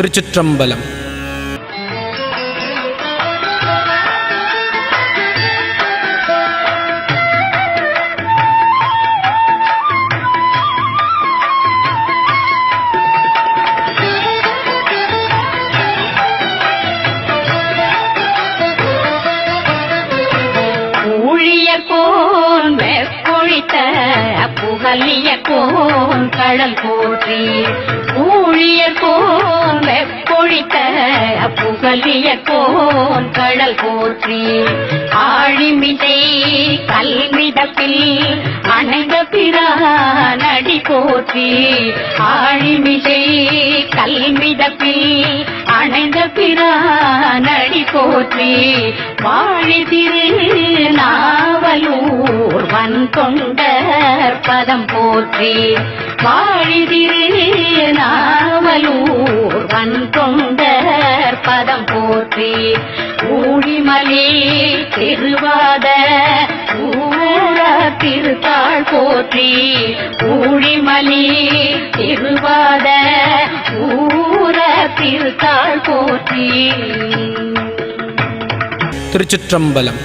திருச்சிற்றம்பலம். ஊழிய புகலிய கோன் கடல் போற்றி புகலிய கோன் கடல் போற்றி ஆழிமிதை கல்விடப்பில் அணைந்த பிரானடி போற்றி ஆழிமிதை கல்விடப்பில் அணைந்த பிரானடி போற்றி. வாழி திரு நாவலூர் வன் தொண்டர் பதம் போற்றி வாழி திரு நாவலூர் வன் தொண்டர் மாறி ஊழிமலே திருவாத ஊர திருத்தாள் போற்றி ஊழிமலே திருவாத ஊர திருத்தாள் போற்றி. திருச்சிற்றம்பலம்.